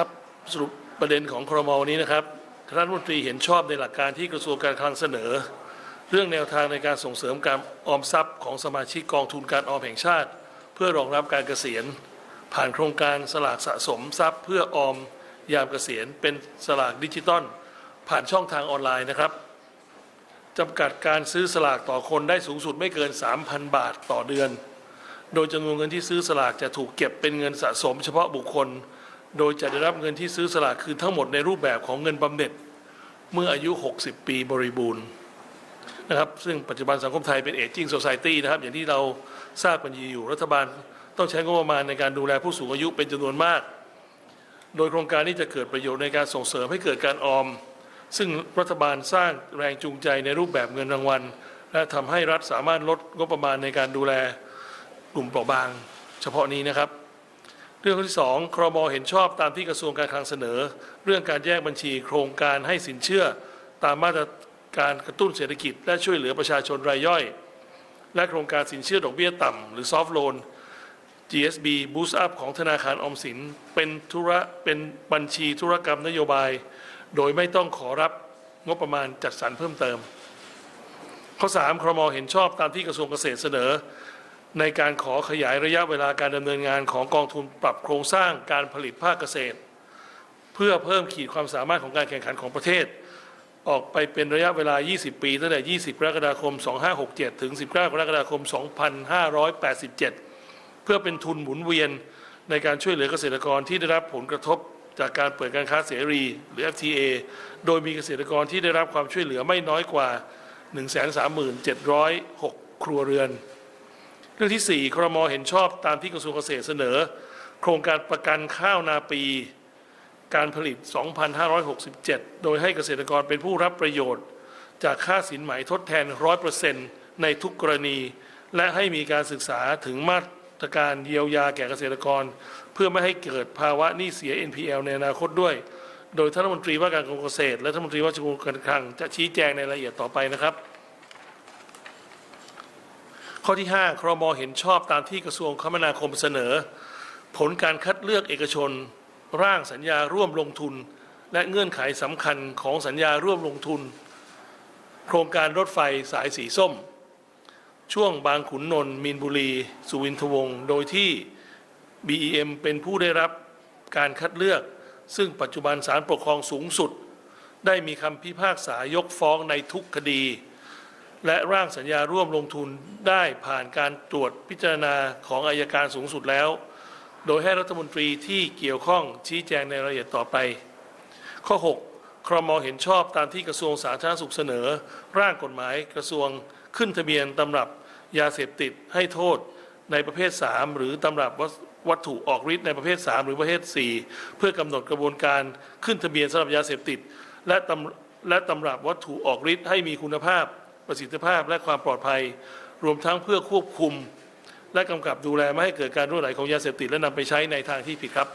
ครับสรุปประเด็นของครมวันนี้นะครับคณะรัฐมนตรีเห็นชอบในหลักการที่กระทรวงการคลังเสนอ เรื่องแนวทางในการส่งเสริมการออมทรัพย์ของสมาชิกกองทุนการออมแห่งชาติ เพื่อรองรับการเกษียณ ผ่านโครงการสลากสะสมทรัพย์ เพื่อออมยามเกษียณ เป็นสลากดิจิตอลผ่านช่องทางออนไลน์นะครับจำกัดการซื้อสลากต่อคนได้สูงสุดไม่เกิน 3,000 บาทต่อเดือน โดยจำนวนเงินที่ซื้อสลากจะถูกเก็บเป็นเงินสะสม เฉพาะบุคคล โดยจะได้รับเงินที่ซื้อสลากคืนทั้งหมดในรูปแบบของเงินบำเหน็จเมื่ออายุ 60 ปีบริบูรณ์นะครับซึ่งปัจจุบันสังคมไทยเป็นเอจจิ้งโซซ i ตี้นะครับอย่างที่เราทราบกันอยู่รัฐบาล ต้องใช้งบประมาณในการดูแลผู้สูงอายุเป็นจำนวนมาก โดยโครงการนี้จะเกิดประโยชน์ในการส่งเสริมให้เกิดการออม ซึ่งรัฐบาลสร้างแรงจูงใจในรูปแบบเงินรางวัล และทำให้รัฐสามารถลดงบประมาณในการดูแลกลุ่มเปราะบาง เฉพาะนี้นะครับ เรื่องที่สองครมเห็นชอบตามที่กระทรวงการคลังเสนอ เรื่องการแยกบัญชีโครงการให้สินเชื่อ ตามมาตรการกระตุ้นเศรษฐกิจ และช่วยเหลือประชาชนรายย่อย และโครงการสินเชื่อดอกเบี้ยต่ำหรือ soft loan GSB Boost Up ของธนาคารออมสิน เป็นธุระเป็นบัญชีธุรกรรมนโยบาย โดยไม่ต้องขอรับงบประมาณจัดสรรเพิ่มเติม ข้อ 3 ครมเห็นชอบตามที่กระทรวงเกษตรเสนอ ในการขอขยายระยะเวลาการดำเนินงานของกองทุนปรับโครงสร้างการผลิตภาคเกษตร เพื่อเพิ่มขีดความสามารถของการแข่งขันของประเทศ ออกไปเป็นระยะเวลา 20 ปีตั้งแต่ 20 กรกฎาคม 2567 ถึง 19 กรกฎาคม 2587 เพื่อเป็นทุนหมุนเวียนในการช่วยเหลือเกษตรกรที่ได้รับผลกระทบจากการเปิดการค้าเสรีหรือ FTA โดยมีเกษตรกรที่ได้รับความช่วยเหลือไม่น้อยกว่า 137,600ครัวเรือน เรื่องที่ 4 ครมเห็นชอบตามที่กระทรวงเกษตรเสนอ โครงการประกันข้าวนาปีการผลิต 2,567 โดยให้เกษตรกรเป็นผู้รับประโยชน์ จากค่าสินไหมทดแทน 100%ในทุกกรณี และให้มีการศึกษาถึงมาตรการเยียวยาแก่เกษตรกร เพื่อไม่ให้เกิดภาวะหนี้เสีย NPL ในอนาคตด้วย โดยท่านรัฐมนตรีว่าการกระทรวงเกษตร และท่านรัฐมนตรีว่าการคลังจะชี้แจงในรายละเอียดต่อไปนะครับ ข้อที่ 5 ครมเห็นชอบตามที่กระทรวงคมนาคมเสนอ ผลการคัดเลือกเอกชน ร่างสัญญาร่วมลงทุน และเงื่อนไขสำคัญของสัญญาร่วมลงทุน โครงการรถไฟสายสีส้ม ช่วงบางขุนนนท์มีนบุรี สุวินทวงศ์โดยที่ BEM เป็นผู้ได้รับการคัดเลือก ซึ่งปัจจุบันศาลปกครองสูงสุด ได้มีคำพิพากษายกฟ้องในทุกคดี และร่างสัญญาร่วมลงทุนได้ผ่านการตรวจพิจารณาของอายการสูงสุดแล้ว โดยให้รัฐมนตรีที่เกี่ยวข้องชี้แจงในรายละเอียดต่อไป ข้อ 6 ครมเห็นชอบตามที่กระทรวงสาธารณสุขเสนอ ร่างกฎหมายกระทรวงขึ้นทะเบียนตำรับยาเสพติดให้โทษในประเภท 3 หรือตำรับวัตถุออกฤทธิ์ในประเภท 3 หรือประเภท 4 เพื่อกำหนดกระบวนการขึ้นทะเบียนสำหรับยาเสพติด และตำและตำรับวัตถุออกฤทธิ์ให้มีคุณภาพ ประสิทธิภาพและความปลอดภัย รวมทั้งเพื่อควบคุม และกำกับดูแลไม่ให้เกิดการรั่วไหลของยาเสพติดและนำไปใช้ในทางที่ผิดครับ